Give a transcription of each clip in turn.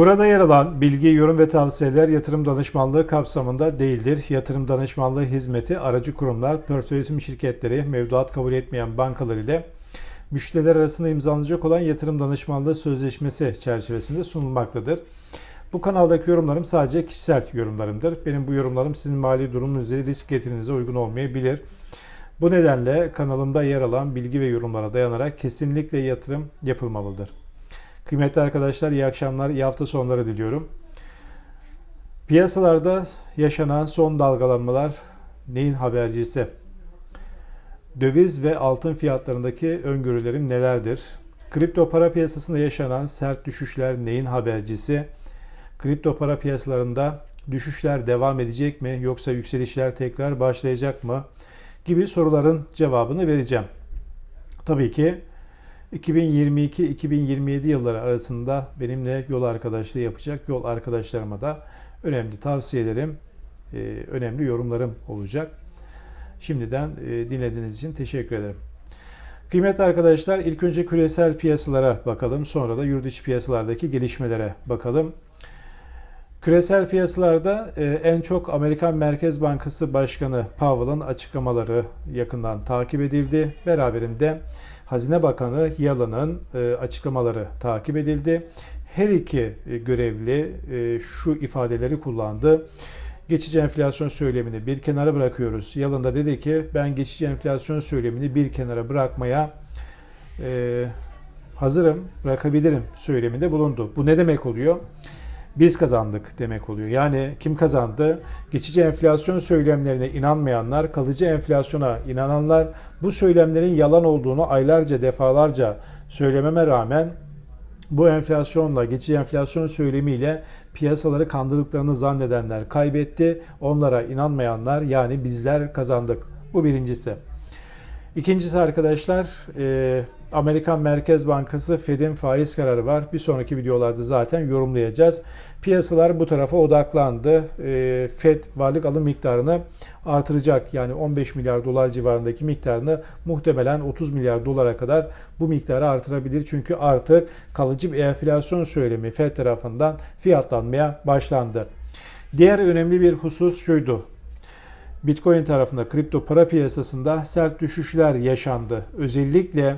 Burada yer alan bilgi, yorum ve tavsiyeler yatırım danışmanlığı kapsamında değildir. Yatırım danışmanlığı hizmeti aracı kurumlar, portföy şirketleri, mevduat kabul etmeyen bankalar ile müşteriler arasında imzalanacak olan yatırım danışmanlığı sözleşmesi çerçevesinde sunulmaktadır. Bu kanaldaki yorumlarım sadece kişisel yorumlarımdır. Benim bu yorumlarım sizin mali durumunuz ile risk getirinize uygun olmayabilir. Bu nedenle kanalımda yer alan bilgi ve yorumlara dayanarak kesinlikle yatırım yapılmalıdır. Kıymetli arkadaşlar iyi akşamlar, iyi hafta sonları diliyorum. Piyasalarda yaşanan son dalgalanmalar neyin habercisi? Döviz ve altın fiyatlarındaki öngörülerim nelerdir? Kripto para piyasasında yaşanan sert düşüşler neyin habercisi? Kripto para piyasalarında düşüşler devam edecek mi yoksa yükselişler tekrar başlayacak mı? gibi soruların cevabını vereceğim. Tabii ki 2022-2027 yılları arasında benimle yol arkadaşlığı yapacak yol arkadaşlarıma da önemli tavsiyelerim, e, önemli yorumlarım olacak. Şimdiden e, dinlediğiniz için teşekkür ederim. Kıymetli arkadaşlar ilk önce küresel piyasalara bakalım sonra da yurt içi piyasalardaki gelişmelere bakalım. Küresel piyasalarda e, en çok Amerikan Merkez Bankası Başkanı Powell'ın açıklamaları yakından takip edildi. Beraberinde Hazine Bakanı Yalın'ın e, açıklamaları takip edildi. Her iki e, görevli şu ifadeleri kullandı. Geçici enflasyon söylemini bir kenara bırakıyoruz. Yalın da dedi ki ben geçici enflasyon söylemini bir kenara bırakmaya hazırım, bırakabilirim söyleminde bulundu. Bu ne demek oluyor? Biz kazandık demek oluyor. Yani kim kazandı? Geçici enflasyon söylemlerine inanmayanlar, kalıcı enflasyona inananlar bu söylemlerin yalan olduğunu aylarca defalarca söylememe rağmen bu enflasyonla, geçici enflasyon söylemiyle piyasaları kandırdıklarını zannedenler kaybetti. Onlara inanmayanlar yani bizler kazandık. Bu birincisi. İkincisi arkadaşlar Amerikan Merkez Bankası Fed'in faiz kararı var. Bir sonraki videolarda zaten yorumlayacağız. Piyasalar bu tarafa odaklandı. E, Fed varlık alım miktarını artıracak. Yani 15 milyar dolar civarındaki miktarını muhtemelen 30 milyar dolara kadar bu miktarı artırabilir. Çünkü artık kalıcı bir enflasyon söylemi Fed tarafından fiyatlanmaya başlandı. Diğer önemli bir husus şuydu. Bitcoin tarafında kripto para piyasasında sert düşüşler yaşandı. Özellikle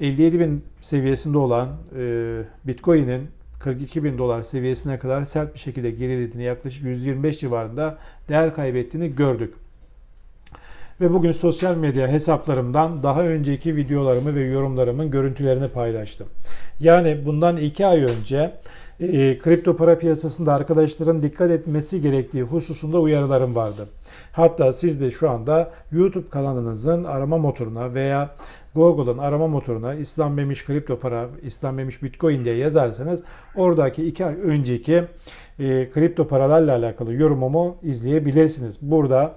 57 bin seviyesinde olan e, Bitcoin'in 42 bin dolar seviyesine kadar sert bir şekilde gerilediğini yaklaşık 125 civarında değer kaybettiğini gördük. Ve bugün sosyal medya hesaplarımdan daha önceki videolarımı ve yorumlarımın görüntülerini paylaştım. Yani bundan 2 ay önce e, kripto para piyasasında arkadaşların dikkat etmesi gerektiği hususunda uyarılarım vardı. Hatta siz de şu anda YouTube kanalınızın arama motoruna veya Google'ın arama motoruna İslam Memiş kripto para, İslam Memiş Bitcoin diye yazarsanız oradaki iki ay önceki e, kripto paralarla alakalı yorumumu izleyebilirsiniz. Burada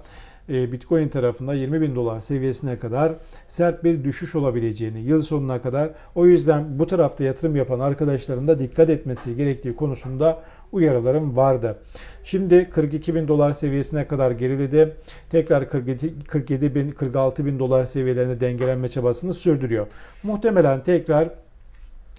Bitcoin tarafında 20 bin dolar seviyesine kadar sert bir düşüş olabileceğini yıl sonuna kadar o yüzden bu tarafta yatırım yapan arkadaşların da dikkat etmesi gerektiği konusunda uyarılarım vardı. Şimdi 42 bin dolar seviyesine kadar geriledi. Tekrar 47, 47 bin 46 bin dolar seviyelerine dengelenme çabasını sürdürüyor. Muhtemelen tekrar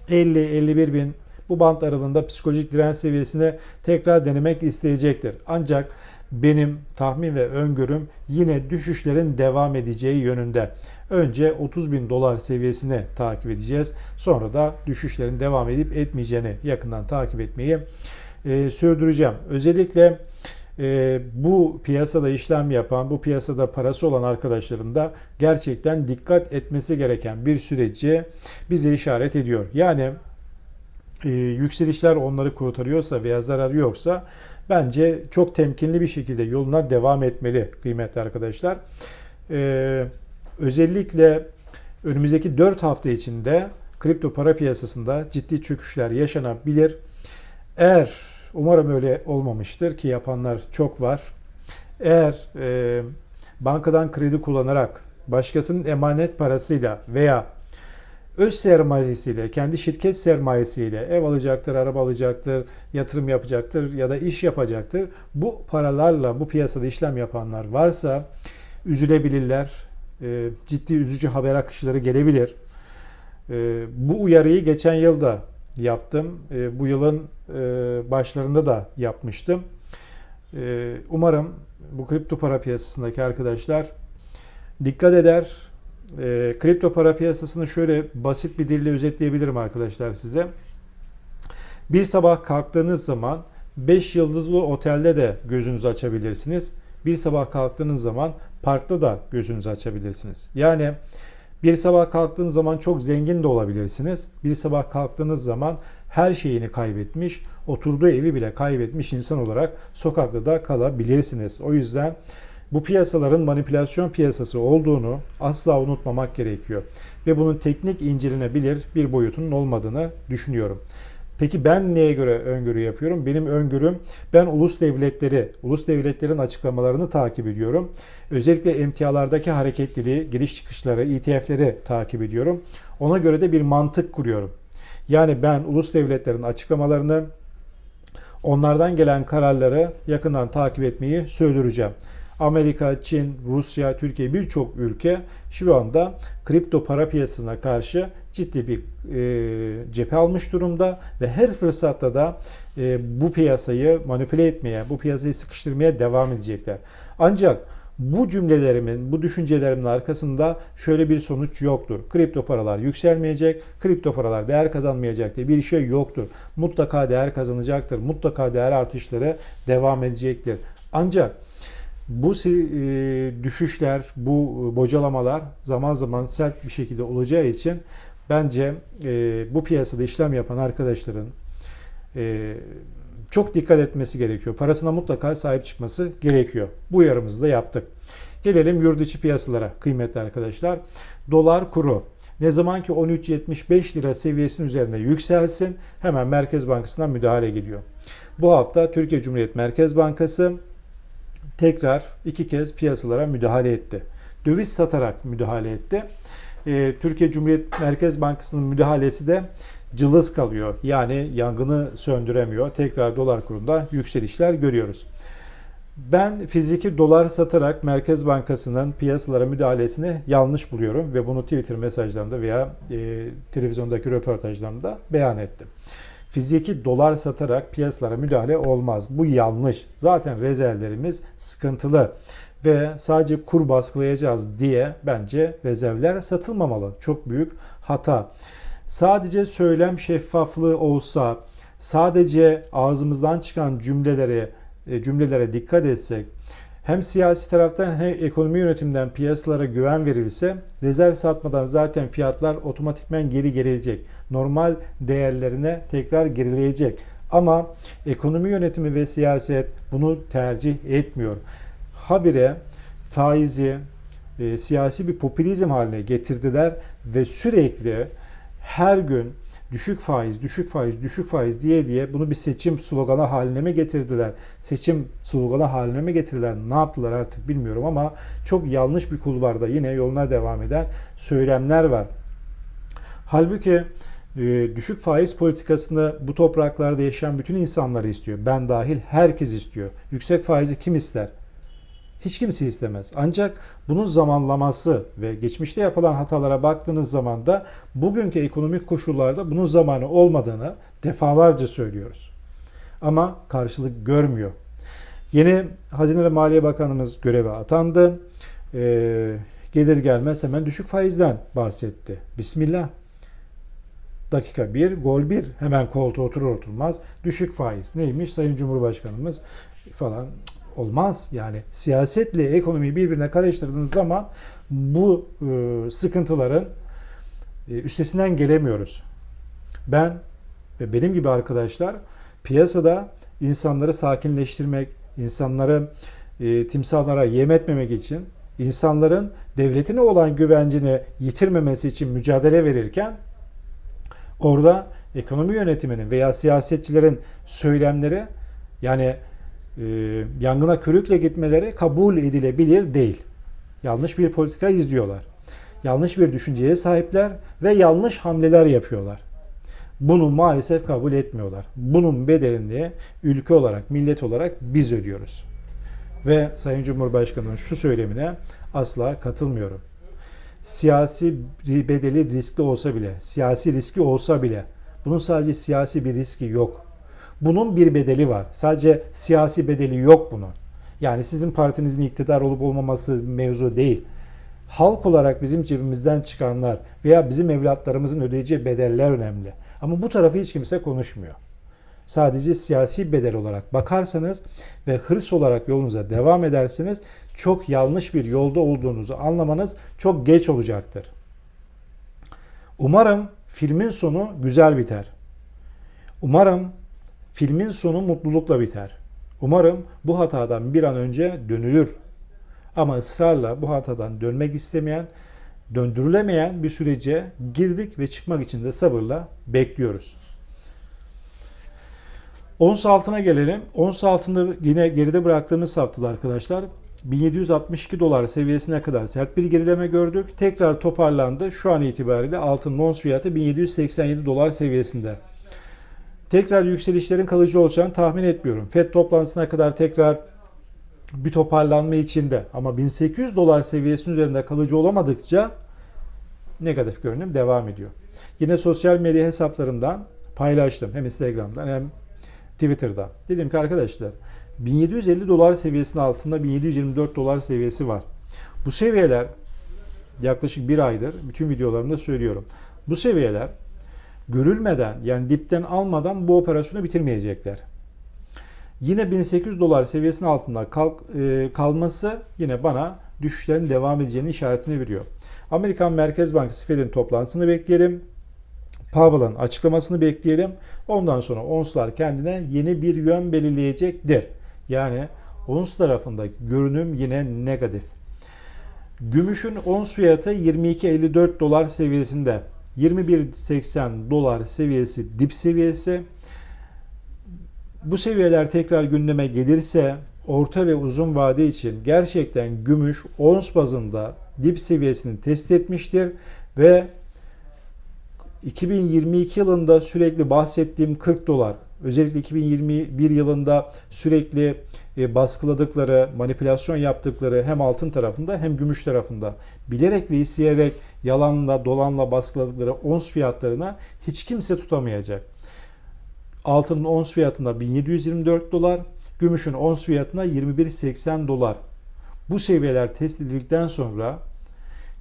50-51 bin bu bant aralığında psikolojik direnç seviyesine tekrar denemek isteyecektir. Ancak benim tahmin ve öngörüm yine düşüşlerin devam edeceği yönünde. Önce 30 bin dolar seviyesine takip edeceğiz. Sonra da düşüşlerin devam edip etmeyeceğini yakından takip etmeyi e, sürdüreceğim. Özellikle e, bu piyasada işlem yapan, bu piyasada parası olan arkadaşların da gerçekten dikkat etmesi gereken bir süreci bize işaret ediyor. Yani e, yükselişler onları kurtarıyorsa veya zararı yoksa bence çok temkinli bir şekilde yoluna devam etmeli kıymetli arkadaşlar. E, özellikle önümüzdeki 4 hafta içinde kripto para piyasasında ciddi çöküşler yaşanabilir. Eğer umarım öyle olmamıştır ki yapanlar çok var. Eğer e, bankadan kredi kullanarak başkasının emanet parasıyla veya öz sermayesiyle, kendi şirket sermayesiyle ev alacaktır, araba alacaktır, yatırım yapacaktır ya da iş yapacaktır. Bu paralarla bu piyasada işlem yapanlar varsa üzülebilirler. E, ciddi üzücü haber akışları gelebilir. E, bu uyarıyı geçen yılda yaptım. E, bu yılın e, başlarında da yapmıştım. Umarım bu kripto para piyasasındaki arkadaşlar dikkat eder. E, kripto para piyasasını şöyle basit bir dille özetleyebilirim arkadaşlar size. Bir sabah kalktığınız zaman 5 yıldızlı otelde de gözünüzü açabilirsiniz. Bir sabah kalktığınız zaman parkta da gözünüzü açabilirsiniz. Yani bir sabah kalktığınız zaman çok zengin de olabilirsiniz. Bir sabah kalktığınız zaman her şeyini kaybetmiş, oturduğu evi bile kaybetmiş insan olarak sokakta da kalabilirsiniz. O yüzden bu piyasaların manipülasyon piyasası olduğunu asla unutmamak gerekiyor. Ve bunun teknik incelenebilir bir boyutunun olmadığını düşünüyorum. Peki ben neye göre öngörü yapıyorum? Benim öngörüm ben ulus devletleri, ulus devletlerin açıklamalarını takip ediyorum. Özellikle emtialardaki hareketliliği, giriş çıkışları, ETF'leri takip ediyorum. Ona göre de bir mantık kuruyorum. Yani ben ulus devletlerin açıklamalarını, onlardan gelen kararları yakından takip etmeyi sürdüreceğim. Amerika, Çin, Rusya, Türkiye birçok ülke şu anda kripto para piyasasına karşı ciddi bir e, cephe almış durumda ve her fırsatta da e, bu piyasayı manipüle etmeye, bu piyasayı sıkıştırmaya devam edecekler. Ancak bu cümlelerimin, bu düşüncelerimin arkasında şöyle bir sonuç yoktur. Kripto paralar yükselmeyecek, kripto paralar değer kazanmayacak diye bir şey yoktur. Mutlaka değer kazanacaktır. Mutlaka değer artışları devam edecektir. Ancak bu düşüşler, bu bocalamalar zaman zaman sert bir şekilde olacağı için bence bu piyasada işlem yapan arkadaşların çok dikkat etmesi gerekiyor. Parasına mutlaka sahip çıkması gerekiyor. Bu uyarımızı da yaptık. Gelelim yurt içi piyasalara kıymetli arkadaşlar. Dolar kuru ne zaman ki 13.75 lira seviyesinin üzerinde yükselsin hemen Merkez Bankası'ndan müdahale geliyor. Bu hafta Türkiye Cumhuriyet Merkez Bankası tekrar iki kez piyasalara müdahale etti. Döviz satarak müdahale etti. Ee, Türkiye Cumhuriyet Merkez Bankası'nın müdahalesi de cılız kalıyor. Yani yangını söndüremiyor. Tekrar dolar kurunda yükselişler görüyoruz. Ben fiziki dolar satarak Merkez Bankası'nın piyasalara müdahalesini yanlış buluyorum ve bunu Twitter mesajlarımda veya e, televizyondaki röportajlarımda beyan ettim. Fiziki dolar satarak piyasalara müdahale olmaz. Bu yanlış. Zaten rezervlerimiz sıkıntılı ve sadece kur baskılayacağız diye bence rezervler satılmamalı. Çok büyük hata. Sadece söylem şeffaflığı olsa, sadece ağzımızdan çıkan cümlelere e, cümlelere dikkat etsek, hem siyasi taraftan hem ekonomi yönetimden piyasalara güven verilse rezerv satmadan zaten fiyatlar otomatikmen geri gelecek. Normal değerlerine tekrar gerileyecek. Ama ekonomi yönetimi ve siyaset bunu tercih etmiyor. Habire faizi e, siyasi bir popülizm haline getirdiler ve sürekli her gün düşük faiz, düşük faiz, düşük faiz diye diye bunu bir seçim sloganı haline mi getirdiler? Seçim sloganı haline mi getirdiler? Ne yaptılar artık bilmiyorum ama çok yanlış bir kulvarda yine yoluna devam eden söylemler var. Halbuki e, düşük faiz politikasında bu topraklarda yaşayan bütün insanları istiyor. Ben dahil herkes istiyor. Yüksek faizi kim ister? Hiç kimse istemez. Ancak bunun zamanlaması ve geçmişte yapılan hatalara baktığınız zaman da bugünkü ekonomik koşullarda bunun zamanı olmadığını defalarca söylüyoruz. Ama karşılık görmüyor. Yeni Hazine ve Maliye Bakanımız göreve atandı. Ee, gelir gelmez hemen düşük faizden bahsetti. Bismillah. Dakika 1, gol 1. Hemen koltuğa oturur oturmaz. Düşük faiz. Neymiş Sayın Cumhurbaşkanımız falan olmaz. Yani siyasetle ekonomiyi birbirine karıştırdığınız zaman bu e, sıkıntıların e, üstesinden gelemiyoruz. Ben ve benim gibi arkadaşlar piyasada insanları sakinleştirmek, insanları e, timsahlara yem etmemek için, insanların devletine olan güvencini yitirmemesi için mücadele verirken orada ekonomi yönetiminin veya siyasetçilerin söylemleri yani e, yangına körükle gitmeleri kabul edilebilir değil. Yanlış bir politika izliyorlar. Yanlış bir düşünceye sahipler ve yanlış hamleler yapıyorlar. Bunu maalesef kabul etmiyorlar. Bunun bedelini ülke olarak, millet olarak biz ödüyoruz. Ve Sayın Cumhurbaşkanı'nın şu söylemine asla katılmıyorum. Siyasi bedeli riskli olsa bile, siyasi riski olsa bile Bunun sadece siyasi bir riski yok. Bunun bir bedeli var. Sadece siyasi bedeli yok bunun. Yani sizin partinizin iktidar olup olmaması mevzu değil. Halk olarak bizim cebimizden çıkanlar veya bizim evlatlarımızın ödeyeceği bedeller önemli. Ama bu tarafı hiç kimse konuşmuyor. Sadece siyasi bedel olarak bakarsanız ve hırs olarak yolunuza devam ederseniz çok yanlış bir yolda olduğunuzu anlamanız çok geç olacaktır. Umarım filmin sonu güzel biter. Umarım filmin sonu mutlulukla biter. Umarım bu hatadan bir an önce dönülür. Ama ısrarla bu hatadan dönmek istemeyen, döndürülemeyen bir sürece girdik ve çıkmak için de sabırla bekliyoruz. Ons altına gelelim. Ons altında yine geride bıraktığımız haftada arkadaşlar 1762 dolar seviyesine kadar sert bir gerileme gördük. Tekrar toparlandı. Şu an itibariyle altın ons fiyatı 1787 dolar seviyesinde. Tekrar yükselişlerin kalıcı olacağını tahmin etmiyorum. FED toplantısına kadar tekrar bir toparlanma içinde ama 1800 dolar seviyesinin üzerinde kalıcı olamadıkça negatif görünüm devam ediyor. Yine sosyal medya hesaplarımdan paylaştım. Hem Instagram'dan hem Twitter'da. Dedim ki arkadaşlar 1750 dolar seviyesinin altında 1724 dolar seviyesi var. Bu seviyeler yaklaşık bir aydır bütün videolarımda söylüyorum. Bu seviyeler görülmeden yani dipten almadan bu operasyonu bitirmeyecekler. Yine 1800 dolar seviyesinin altında kalk, e, kalması yine bana düşüşlerin devam edeceğini işaretini veriyor. Amerikan Merkez Bankası Fed'in toplantısını bekleyelim. Powell'ın açıklamasını bekleyelim. Ondan sonra onslar kendine yeni bir yön belirleyecektir. Yani ons tarafında görünüm yine negatif. Gümüşün ons fiyatı 22.54 dolar seviyesinde. 21.80 dolar seviyesi dip seviyesi. Bu seviyeler tekrar gündeme gelirse orta ve uzun vade için gerçekten gümüş ons bazında dip seviyesini test etmiştir ve 2022 yılında sürekli bahsettiğim 40 dolar, özellikle 2021 yılında sürekli e, baskıladıkları, manipülasyon yaptıkları hem altın tarafında hem gümüş tarafında bilerek ve isteyerek yalanla, dolanla baskıladıkları ons fiyatlarına hiç kimse tutamayacak. Altının ons fiyatına 1724 dolar, gümüşün ons fiyatına 21.80 dolar. Bu seviyeler test edildikten sonra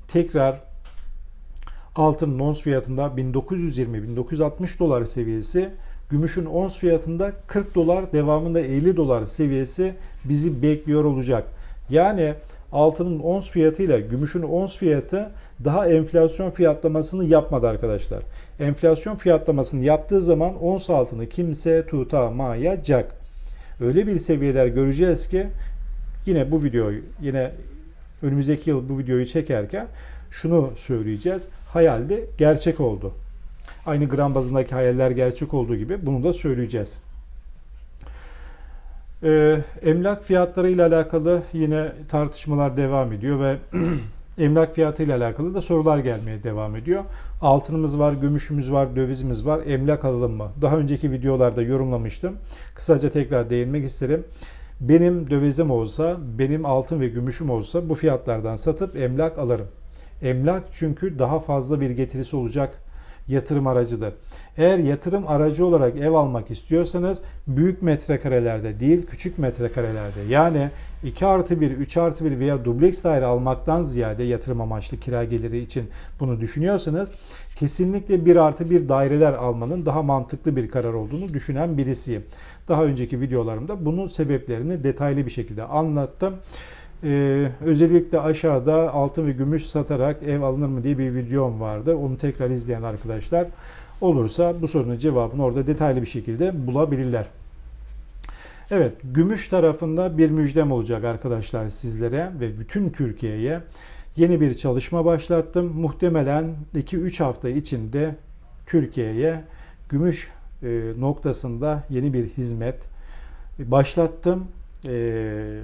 tekrar altının ons fiyatında 1920-1960 dolar seviyesi, gümüşün ons fiyatında 40 dolar, devamında 50 dolar seviyesi bizi bekliyor olacak. Yani altının ons fiyatıyla gümüşün ons fiyatı daha enflasyon fiyatlamasını yapmadı arkadaşlar. Enflasyon fiyatlamasını yaptığı zaman ons altını kimse tutamayacak. Öyle bir seviyeler göreceğiz ki yine bu videoyu yine önümüzdeki yıl bu videoyu çekerken şunu söyleyeceğiz. Hayalde gerçek oldu. Aynı gram bazındaki hayaller gerçek olduğu gibi bunu da söyleyeceğiz. Ee, emlak fiyatları ile alakalı yine tartışmalar devam ediyor ve emlak fiyatı ile alakalı da sorular gelmeye devam ediyor. Altınımız var, gümüşümüz var, dövizimiz var. Emlak alalım mı? Daha önceki videolarda yorumlamıştım. Kısaca tekrar değinmek isterim. Benim dövizim olsa, benim altın ve gümüşüm olsa bu fiyatlardan satıp emlak alırım. Emlak çünkü daha fazla bir getirisi olacak yatırım aracıdır. Eğer yatırım aracı olarak ev almak istiyorsanız büyük metrekarelerde değil küçük metrekarelerde yani 2 artı 1, 3 artı 1 veya dubleks daire almaktan ziyade yatırım amaçlı kira geliri için bunu düşünüyorsanız kesinlikle 1 artı 1 daireler almanın daha mantıklı bir karar olduğunu düşünen birisiyim. Daha önceki videolarımda bunun sebeplerini detaylı bir şekilde anlattım. Ee, özellikle aşağıda altın ve gümüş satarak ev alınır mı diye bir videom vardı. Onu tekrar izleyen arkadaşlar olursa bu sorunun cevabını orada detaylı bir şekilde bulabilirler. Evet, gümüş tarafında bir müjdem olacak arkadaşlar sizlere ve bütün Türkiye'ye. Yeni bir çalışma başlattım. Muhtemelen 2-3 hafta içinde Türkiye'ye gümüş e, noktasında yeni bir hizmet başlattım. Eee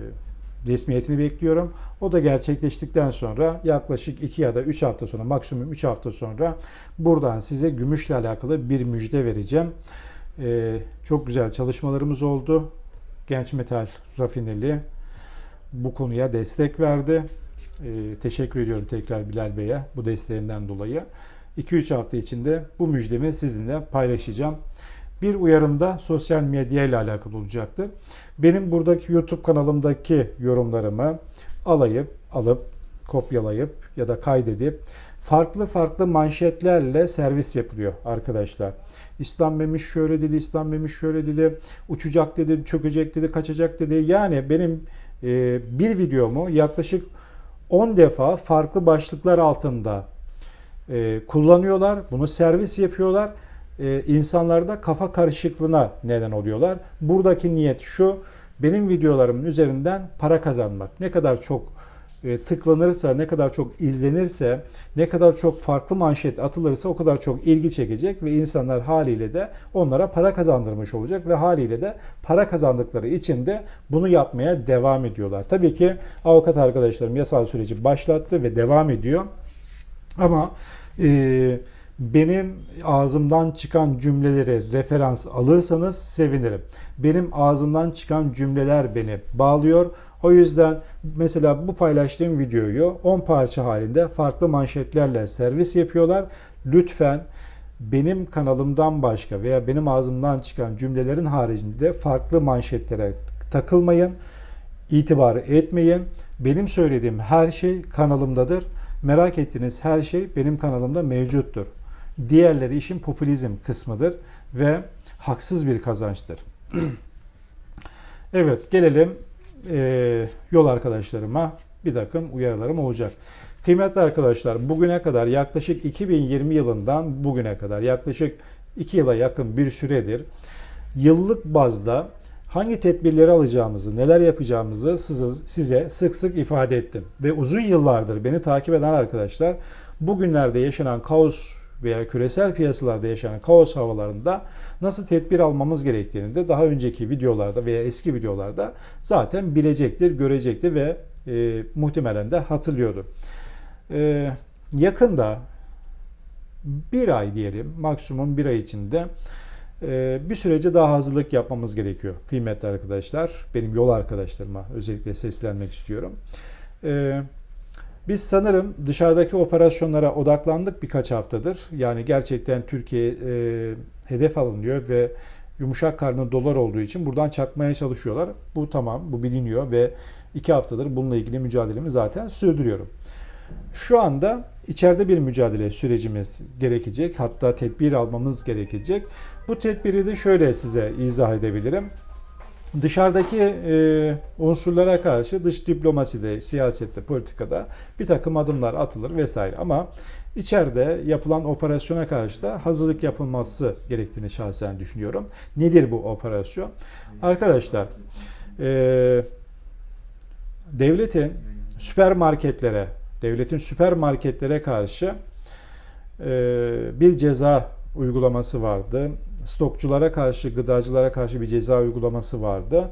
resmiyetini bekliyorum. O da gerçekleştikten sonra yaklaşık 2 ya da 3 hafta sonra maksimum 3 hafta sonra buradan size gümüşle alakalı bir müjde vereceğim. Ee, çok güzel çalışmalarımız oldu. Genç Metal Rafineli bu konuya destek verdi. Ee, teşekkür ediyorum tekrar Bilal Bey'e bu desteğinden dolayı. 2-3 hafta içinde bu müjdemi sizinle paylaşacağım. Bir uyarım da sosyal medya ile alakalı olacaktır. Benim buradaki YouTube kanalımdaki yorumlarımı alayıp, alıp, kopyalayıp ya da kaydedip farklı farklı manşetlerle servis yapılıyor arkadaşlar. İslam Memiş şöyle dedi, İslam Memiş şöyle dedi, uçacak dedi, çökecek dedi, kaçacak dedi. Yani benim e, bir videomu yaklaşık 10 defa farklı başlıklar altında e, kullanıyorlar. Bunu servis yapıyorlar. E, insanlarda kafa karışıklığına neden oluyorlar. Buradaki niyet şu. Benim videolarımın üzerinden para kazanmak. Ne kadar çok e, tıklanırsa, ne kadar çok izlenirse, ne kadar çok farklı manşet atılırsa o kadar çok ilgi çekecek ve insanlar haliyle de onlara para kazandırmış olacak ve haliyle de para kazandıkları için de bunu yapmaya devam ediyorlar. Tabii ki avukat arkadaşlarım yasal süreci başlattı ve devam ediyor. Ama e, benim ağzımdan çıkan cümleleri referans alırsanız sevinirim. Benim ağzımdan çıkan cümleler beni bağlıyor. O yüzden mesela bu paylaştığım videoyu 10 parça halinde farklı manşetlerle servis yapıyorlar. Lütfen benim kanalımdan başka veya benim ağzımdan çıkan cümlelerin haricinde farklı manşetlere takılmayın. itibar etmeyin. Benim söylediğim her şey kanalımdadır. Merak ettiğiniz her şey benim kanalımda mevcuttur. Diğerleri işin popülizm kısmıdır ve haksız bir kazançtır. evet gelelim e, yol arkadaşlarıma bir takım uyarılarım olacak. Kıymetli arkadaşlar bugüne kadar yaklaşık 2020 yılından bugüne kadar yaklaşık 2 yıla yakın bir süredir yıllık bazda hangi tedbirleri alacağımızı, neler yapacağımızı size, size sık sık ifade ettim. Ve uzun yıllardır beni takip eden arkadaşlar bugünlerde yaşanan kaos veya küresel piyasalarda yaşanan kaos havalarında nasıl tedbir almamız gerektiğini de daha önceki videolarda veya eski videolarda zaten bilecektir, görecektir ve e, muhtemelen de hatırlıyordur. E, yakında bir ay diyelim maksimum bir ay içinde e, bir sürece daha hazırlık yapmamız gerekiyor kıymetli arkadaşlar. Benim yol arkadaşlarıma özellikle seslenmek istiyorum. Biz sanırım dışarıdaki operasyonlara odaklandık birkaç haftadır. Yani gerçekten Türkiye e, hedef alınıyor ve yumuşak karnı dolar olduğu için buradan çakmaya çalışıyorlar. Bu tamam, bu biliniyor ve iki haftadır bununla ilgili mücadelemi zaten sürdürüyorum. Şu anda içeride bir mücadele sürecimiz gerekecek. Hatta tedbir almamız gerekecek. Bu tedbiri de şöyle size izah edebilirim. Dışarıdaki e, unsurlara karşı dış diplomaside, siyasette, politikada bir takım adımlar atılır vesaire. Ama içeride yapılan operasyona karşı da hazırlık yapılması gerektiğini şahsen düşünüyorum. Nedir bu operasyon? Arkadaşlar, e, devletin süpermarketlere, devletin süpermarketlere karşı e, bir ceza uygulaması vardı. Stokçulara karşı, gıdacılara karşı bir ceza uygulaması vardı.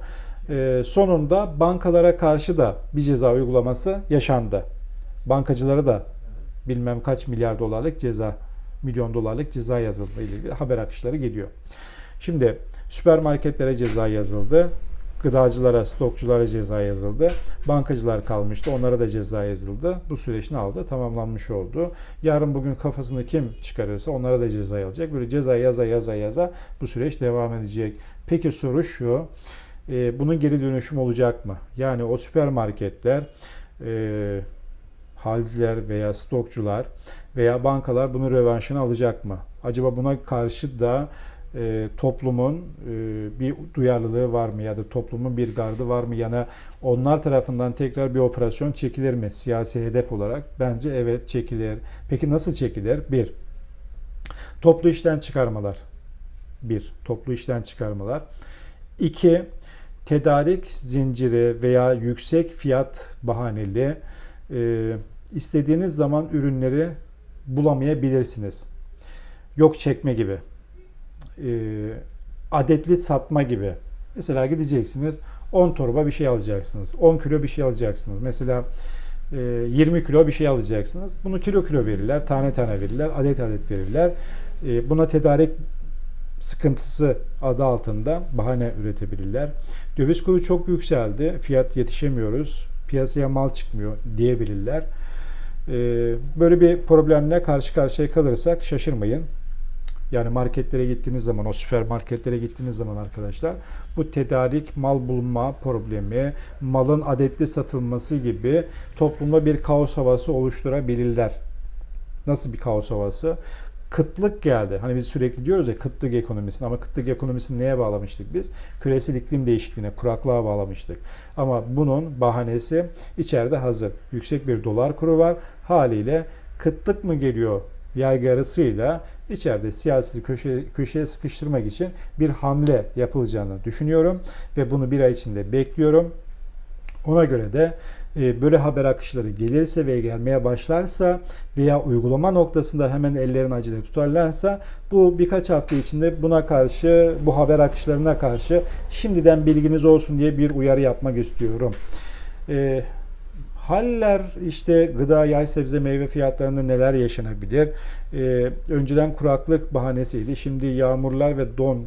E, sonunda bankalara karşı da bir ceza uygulaması yaşandı. Bankacılara da bilmem kaç milyar dolarlık ceza, milyon dolarlık ceza yazıldığı ile ilgili haber akışları geliyor. Şimdi süpermarketlere ceza yazıldı. Gıdacılara, stokçulara ceza yazıldı. Bankacılar kalmıştı. Onlara da ceza yazıldı. Bu süreç ne aldı? Tamamlanmış oldu. Yarın bugün kafasını kim çıkarırsa onlara da ceza alacak. Böyle ceza yaza yaza yaza bu süreç devam edecek. Peki soru şu. E, bunun geri dönüşüm olacak mı? Yani o süpermarketler e, halciler veya stokçular veya bankalar bunun rövanşını alacak mı? Acaba buna karşı da e, toplumun e, bir duyarlılığı var mı ya da toplumun bir gardı var mı yana onlar tarafından tekrar bir operasyon çekilir mi siyasi hedef olarak? Bence evet çekilir. Peki nasıl çekilir? Bir, toplu işten çıkarmalar. Bir, toplu işten çıkarmalar. İki, tedarik zinciri veya yüksek fiyat bahaneli e, istediğiniz zaman ürünleri bulamayabilirsiniz. Yok çekme gibi e, adetli satma gibi. Mesela gideceksiniz 10 torba bir şey alacaksınız. 10 kilo bir şey alacaksınız. Mesela e, 20 kilo bir şey alacaksınız. Bunu kilo kilo verirler, tane tane verirler, adet adet verirler. E, buna tedarik sıkıntısı adı altında bahane üretebilirler. Döviz kuru çok yükseldi. Fiyat yetişemiyoruz. Piyasaya mal çıkmıyor diyebilirler. Ee, böyle bir problemle karşı karşıya kalırsak şaşırmayın. Yani marketlere gittiğiniz zaman, o süpermarketlere gittiğiniz zaman arkadaşlar bu tedarik, mal bulma problemi, malın adetli satılması gibi toplumda bir kaos havası oluşturabilirler. Nasıl bir kaos havası? Kıtlık geldi. Hani biz sürekli diyoruz ya kıtlık ekonomisini ama kıtlık ekonomisini neye bağlamıştık biz? Küresel iklim değişikliğine, kuraklığa bağlamıştık. Ama bunun bahanesi içeride hazır. Yüksek bir dolar kuru var. Haliyle kıtlık mı geliyor yaygarasıyla içeride siyasi köşe, köşeye sıkıştırmak için bir hamle yapılacağını düşünüyorum ve bunu bir ay içinde bekliyorum. Ona göre de e, böyle haber akışları gelirse ve gelmeye başlarsa veya uygulama noktasında hemen ellerini acele tutarlarsa bu birkaç hafta içinde buna karşı bu haber akışlarına karşı şimdiden bilginiz olsun diye bir uyarı yapmak istiyorum. Haller işte gıda, yay, sebze, meyve fiyatlarında neler yaşanabilir? Ee, önceden kuraklık bahanesiydi. Şimdi yağmurlar ve don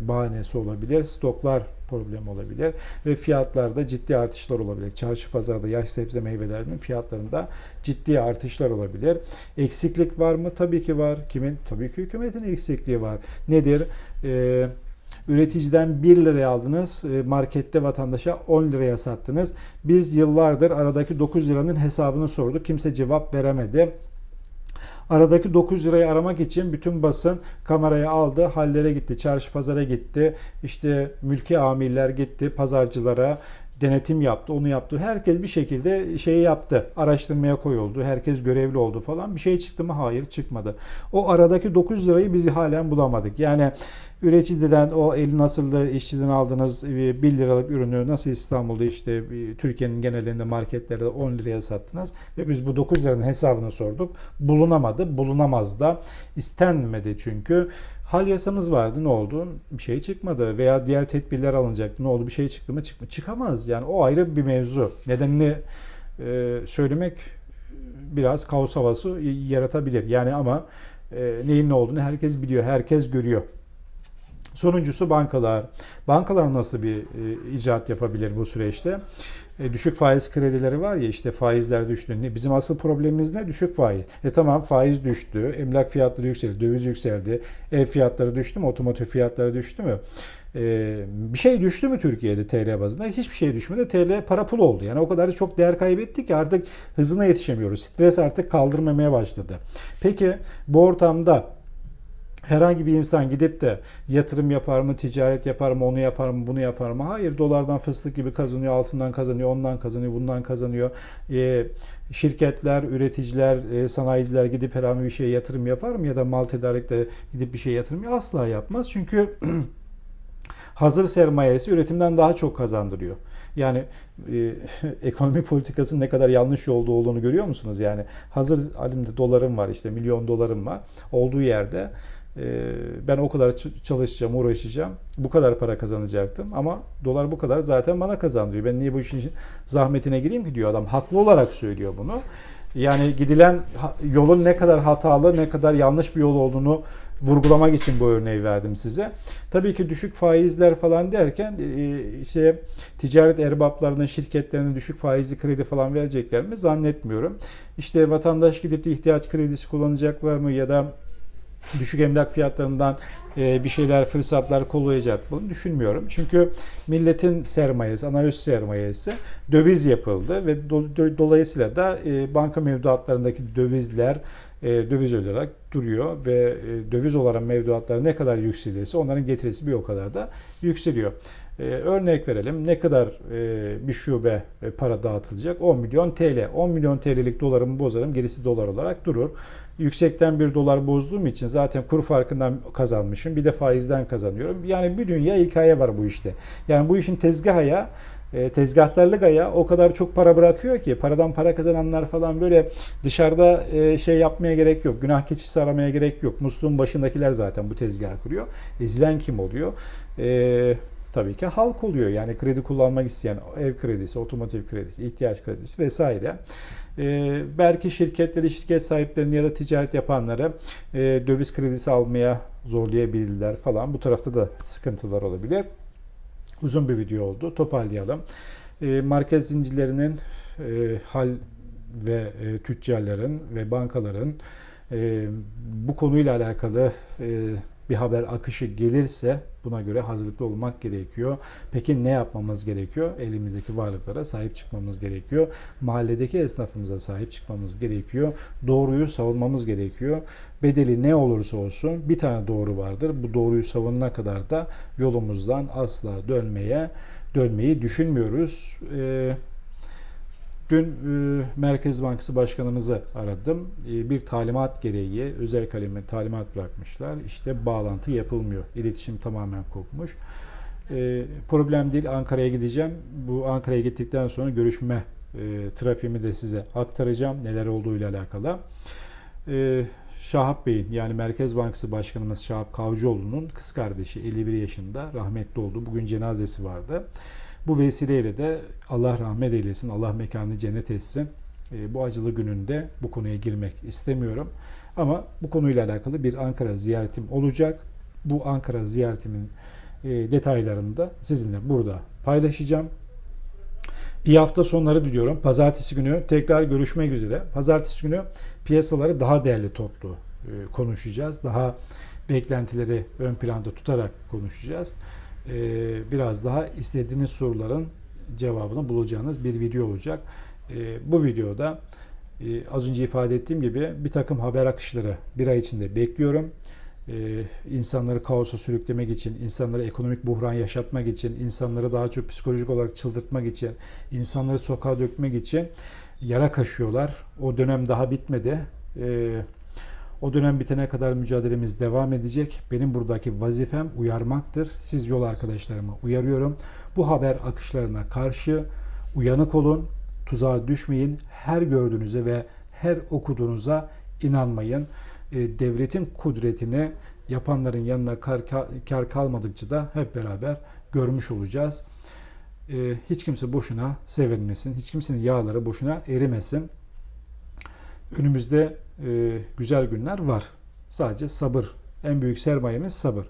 bahanesi olabilir. Stoklar problem olabilir ve fiyatlarda ciddi artışlar olabilir. Çarşı pazarda yaş sebze meyvelerinin fiyatlarında ciddi artışlar olabilir. Eksiklik var mı? Tabii ki var. Kimin? Tabii ki hükümetin eksikliği var. Nedir? Ee, Üreticiden 1 liraya aldınız, e, markette vatandaşa 10 liraya sattınız. Biz yıllardır aradaki 9 liranın hesabını sorduk. Kimse cevap veremedi. Aradaki 9 lirayı aramak için bütün basın kamerayı aldı, hallere gitti, çarşı pazara gitti, işte mülki amirler gitti, pazarcılara denetim yaptı, onu yaptı. Herkes bir şekilde şeyi yaptı. Araştırmaya koyuldu. Herkes görevli oldu falan. Bir şey çıktı mı? Hayır çıkmadı. O aradaki 9 lirayı biz halen bulamadık. Yani üreticiden o eli nasıldı işçiden aldığınız 1 liralık ürünü nasıl İstanbul'da işte Türkiye'nin genelinde marketlerde 10 liraya sattınız ve biz bu 9 liranın hesabını sorduk. Bulunamadı. Bulunamaz da. istenmedi çünkü. Hal yasamız vardı ne oldu? Bir şey çıkmadı veya diğer tedbirler alınacaktı. Ne oldu? Bir şey çıktı mı? Çıkma. Çıkamaz. Yani o ayrı bir mevzu. Nedenini e, söylemek biraz kaos havası yaratabilir. Yani ama e, neyin ne olduğunu herkes biliyor. Herkes görüyor. Sonuncusu bankalar. Bankalar nasıl bir e, icraat yapabilir bu süreçte? E, düşük faiz kredileri var ya işte faizler düştü. Ne, bizim asıl problemimiz ne? Düşük faiz. E tamam faiz düştü. Emlak fiyatları yükseldi. Döviz yükseldi. Ev fiyatları düştü mü? Otomotiv fiyatları düştü mü? E, bir şey düştü mü Türkiye'de TL bazında? Hiçbir şey düşmedi. TL para pul oldu. Yani o kadar çok değer kaybetti ki artık hızına yetişemiyoruz. Stres artık kaldırmamaya başladı. Peki bu ortamda Herhangi bir insan gidip de yatırım yapar mı, ticaret yapar mı, onu yapar mı, bunu yapar mı? Hayır, dolardan fıstık gibi kazanıyor, altından kazanıyor, ondan kazanıyor, bundan kazanıyor. E, şirketler, üreticiler, e, sanayiciler gidip herhangi bir şeye yatırım yapar mı? Ya da mal tedarikte gidip bir şey yatırım asla yapmaz. Çünkü hazır sermayesi üretimden daha çok kazandırıyor. Yani e, ekonomi politikasının ne kadar yanlış yolda olduğunu görüyor musunuz? Yani hazır halinde dolarım var işte milyon dolarım var. Olduğu yerde ben o kadar çalışacağım, uğraşacağım. Bu kadar para kazanacaktım ama dolar bu kadar zaten bana kazandırıyor. Ben niye bu işin zahmetine gireyim ki diyor adam. Haklı olarak söylüyor bunu. Yani gidilen yolun ne kadar hatalı, ne kadar yanlış bir yol olduğunu vurgulamak için bu örneği verdim size. Tabii ki düşük faizler falan derken e, şey ticaret erbaplarının şirketlerine düşük faizli kredi falan verecekler mi zannetmiyorum. İşte vatandaş gidip de ihtiyaç kredisi kullanacaklar mı ya da düşük emlak fiyatlarından e, bir şeyler, fırsatlar kollayacak bunu düşünmüyorum. Çünkü milletin sermayesi, ana öz sermayesi döviz yapıldı ve do, dolayısıyla da e, banka mevduatlarındaki dövizler e, döviz olarak duruyor ve döviz olan mevduatlar ne kadar yükselirse onların getirisi bir o kadar da yükseliyor. Örnek verelim. Ne kadar bir şube para dağıtılacak? 10 milyon TL. 10 milyon TL'lik dolarımı bozarım. Gerisi dolar olarak durur yüksekten bir dolar bozduğum için zaten kur farkından kazanmışım. Bir de faizden kazanıyorum. Yani bir dünya hikaye var bu işte. Yani bu işin tezgah ayağı e, tezgahtarlık ayağı o kadar çok para bırakıyor ki paradan para kazananlar falan böyle dışarıda e, şey yapmaya gerek yok. Günah keçisi aramaya gerek yok. Musluğun başındakiler zaten bu tezgah kuruyor. Ezilen kim oluyor? Eee tabii ki halk oluyor. Yani kredi kullanmak isteyen ev kredisi, otomotiv kredisi, ihtiyaç kredisi vesaire. Ee, belki şirketleri, şirket sahiplerini ya da ticaret yapanları e, döviz kredisi almaya zorlayabilirler falan. Bu tarafta da sıkıntılar olabilir. Uzun bir video oldu. Toparlayalım. E, market zincirlerinin e, hal ve e, tüccarların ve bankaların e, bu konuyla alakalı e, bir haber akışı gelirse buna göre hazırlıklı olmak gerekiyor. Peki ne yapmamız gerekiyor? Elimizdeki varlıklara sahip çıkmamız gerekiyor. Mahalledeki esnafımıza sahip çıkmamız gerekiyor. Doğruyu savunmamız gerekiyor. Bedeli ne olursa olsun bir tane doğru vardır. Bu doğruyu savunana kadar da yolumuzdan asla dönmeye dönmeyi düşünmüyoruz. Ee, Dün e, Merkez Bankası Başkanımızı aradım. E, bir talimat gereği özel kaleme talimat bırakmışlar. İşte bağlantı yapılmıyor. İletişim tamamen kopmuş. E, problem değil Ankara'ya gideceğim. Bu Ankara'ya gittikten sonra görüşme e, trafiğimi de size aktaracağım. Neler olduğuyla alakalı. E, Şahap Bey'in yani Merkez Bankası Başkanımız Şahap Kavcıoğlu'nun kız kardeşi 51 yaşında rahmetli oldu. Bugün cenazesi vardı. Bu vesileyle de Allah rahmet eylesin, Allah mekanını cennet etsin. E, bu acılı gününde bu konuya girmek istemiyorum. Ama bu konuyla alakalı bir Ankara ziyaretim olacak. Bu Ankara ziyaretimin e, detaylarını da sizinle burada paylaşacağım. İyi hafta sonları diliyorum. Pazartesi günü tekrar görüşmek üzere. Pazartesi günü piyasaları daha değerli toplu e, konuşacağız. Daha beklentileri ön planda tutarak konuşacağız. E, biraz daha istediğiniz soruların cevabını bulacağınız bir video olacak. E, bu videoda e, az önce ifade ettiğim gibi bir takım haber akışları bir ay içinde bekliyorum. Ee, insanları kaosa sürüklemek için, insanları ekonomik buhran yaşatmak için, insanları daha çok psikolojik olarak çıldırtmak için, insanları sokağa dökmek için yara kaşıyorlar. O dönem daha bitmedi. Ee, o dönem bitene kadar mücadelemiz devam edecek. Benim buradaki vazifem uyarmaktır. Siz yol arkadaşlarımı uyarıyorum. Bu haber akışlarına karşı uyanık olun, tuzağa düşmeyin. Her gördüğünüze ve her okuduğunuza inanmayın. E, devletin kudretini yapanların yanına kar, kar kalmadıkça da hep beraber görmüş olacağız. E, hiç kimse boşuna sevilmesin. Hiç kimsenin yağları boşuna erimesin. Önümüzde e, güzel günler var. Sadece sabır. En büyük sermayemiz sabır.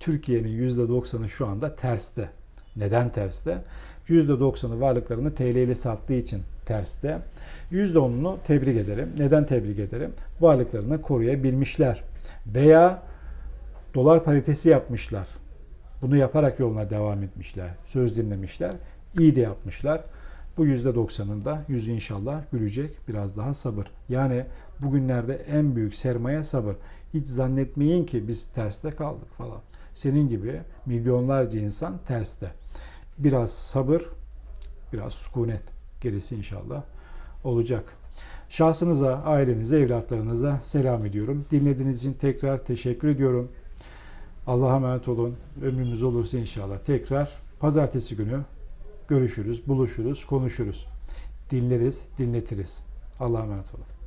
Türkiye'nin %90'ı şu anda terste. Neden terste? %90'ı varlıklarını TL ile sattığı için terste. %10'unu tebrik ederim. Neden tebrik ederim? Varlıklarını koruyabilmişler. Veya dolar paritesi yapmışlar. Bunu yaparak yoluna devam etmişler. Söz dinlemişler. İyi de yapmışlar. Bu %90'ında yüzü inşallah gülecek. Biraz daha sabır. Yani bugünlerde en büyük sermaye sabır. Hiç zannetmeyin ki biz terste kaldık falan. Senin gibi milyonlarca insan terste. Biraz sabır, biraz sükunet. Gerisi inşallah olacak. Şahsınıza, ailenize, evlatlarınıza selam ediyorum. Dinlediğiniz için tekrar teşekkür ediyorum. Allah'a emanet olun. Ömrümüz olursa inşallah tekrar pazartesi günü görüşürüz, buluşuruz, konuşuruz. Dinleriz, dinletiriz. Allah'a emanet olun.